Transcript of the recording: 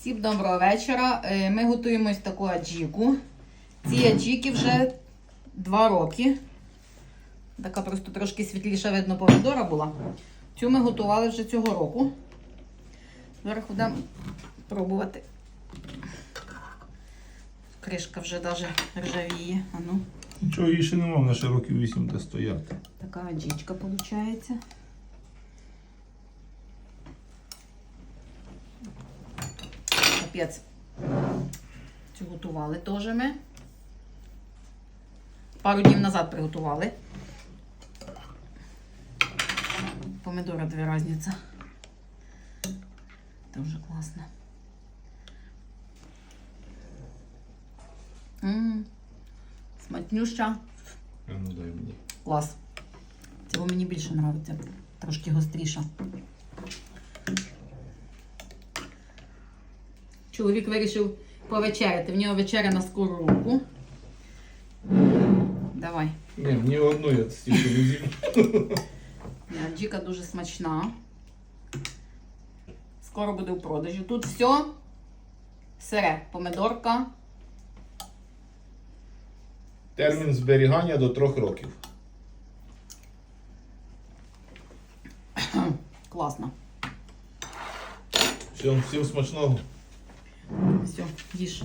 Всім доброго вечора. Е, Ми готуємо ось таку аджіку. Ці аджіки вже два роки. Така просто трошки світліша, видно, помідора була. Цю ми готували вже цього року. Зараз будемо пробувати. Кришка вже навіть ржавіє. А ну, Нічого її ще нема, вона ще років 8 де стояти. така аджічка виходить. Капець. Цю готували теж ми. Пару днів назад приготували. Помідора дві різниця. Дуже класно. М, Смачнюща. Ну дай мені. Клас. Цього мені більше подобається. Трошки гостріша. Чоловік вирішив повечеряти. В нього вечеря на скору руку. Давай. Ні, мені одну я стільки не з'їм. Джіка дуже смачна. Скоро буде в продажі. Тут все сире. Помидорка. Термін зберігання до трьох років. Класно. Всім, всім смачного. Їж.